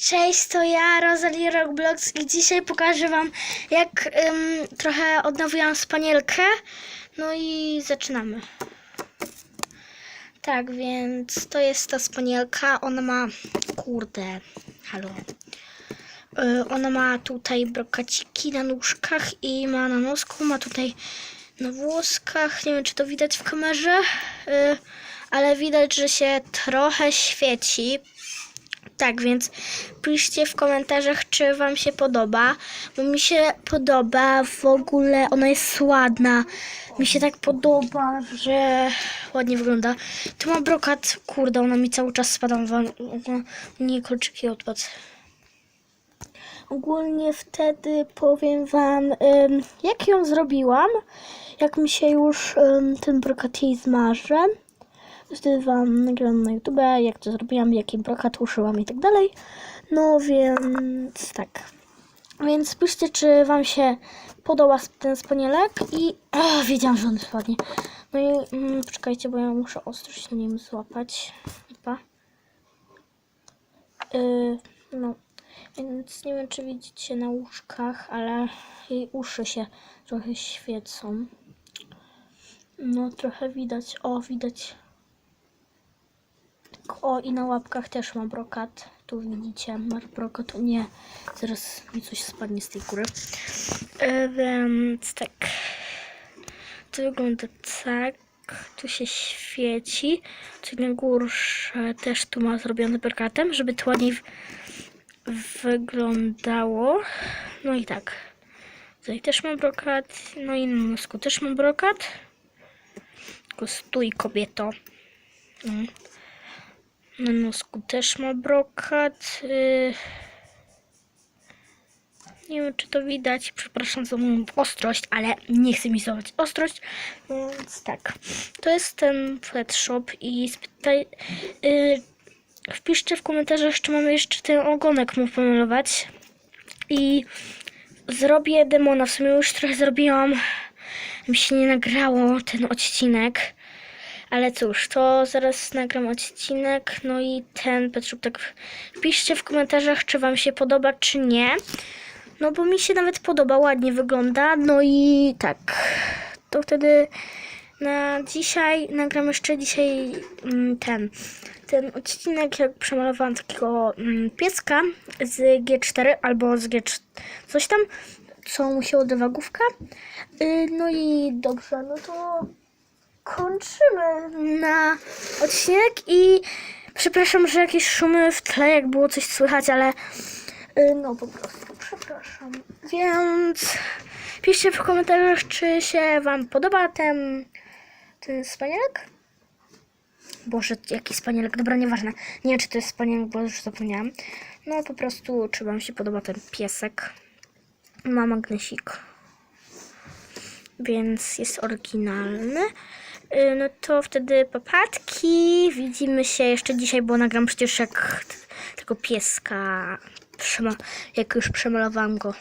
Cześć, to ja, Rosalie Rockblocks i dzisiaj pokażę Wam, jak ym, trochę odnowiłam spanielkę. No i zaczynamy. Tak, więc to jest ta spanielka. Ona ma, kurde, halo. Y, ona ma tutaj brokaciki na nóżkach i ma na nosku, ma tutaj na włoskach. Nie wiem, czy to widać w kamerze, y, ale widać, że się trochę świeci. Tak, więc piszcie w komentarzach, czy Wam się podoba, bo mi się podoba w ogóle, ona jest ładna. Mi się tak podoba, że ładnie wygląda. Tu ma brokat, kurde, ona mi cały czas spada, nie kolczyki odpadł. Ogólnie wtedy powiem Wam, jak ją zrobiłam, jak mi się już ten brokat jej zmarzy. Wtedy Wam nagram na YouTube, jak to zrobiłam, jaki brokat uszyłam i tak dalej. No więc tak. Więc piszcie, czy Wam się podoba ten spanielek i... O, wiedziałam, że on spadnie. No i mm, poczekajcie, bo ja muszę ostrość na nim złapać. Chyba. Yy, no. Więc nie wiem, czy widzicie na łóżkach, ale jej uszy się trochę świecą. No, trochę widać. O, widać. O, i na łapkach też mam brokat. Tu widzicie, masz brokat. Nie, zaraz mi coś spadnie z tej góry. E, więc tak. To wygląda tak. Tu się świeci. Tu na górze też tu ma zrobione brokatem, żeby to ładniej wyglądało. No i tak. Tutaj też mam brokat. No i na nosku też mam brokat. Tylko stój kobieto. Mm. Na nosku też ma brokat. Yy. Nie wiem, czy to widać. Przepraszam za moją ostrość, ale nie chcę mi złapać ostrość. Więc tak. To jest ten pet shop i spytaj. Yy, wpiszcie w komentarzach, czy mamy jeszcze ten ogonek mu pomalować. I zrobię demona. W sumie już trochę zrobiłam. Mi się nie nagrało ten odcinek. Ale cóż, to zaraz nagram odcinek, no i ten Petruk, tak piszcie w komentarzach, czy wam się podoba, czy nie. No bo mi się nawet podoba, ładnie wygląda, no i tak. To wtedy na dzisiaj, nagram jeszcze dzisiaj mm, ten, ten odcinek, jak przemalowałam takiego mm, pieska z G4 albo z G4, coś tam, co mu się odbywa główka. Y, no i dobrze, no to kończymy na odcinek i przepraszam, że jakieś szumy w tle, jak było coś słychać, ale y, no po prostu przepraszam. Więc piszcie w komentarzach, czy się wam podoba ten, ten spanielek. Boże, jaki spanielek, dobra, nieważne. Nie wiem, czy to jest spanielek, bo już zapomniałam. No po prostu, czy wam się podoba ten piesek. Ma magnesik więc jest oryginalny. Y, No to wtedy papatki. Widzimy się jeszcze dzisiaj, bo nagram przecież jak tego pieska, jak już przemalowałam go.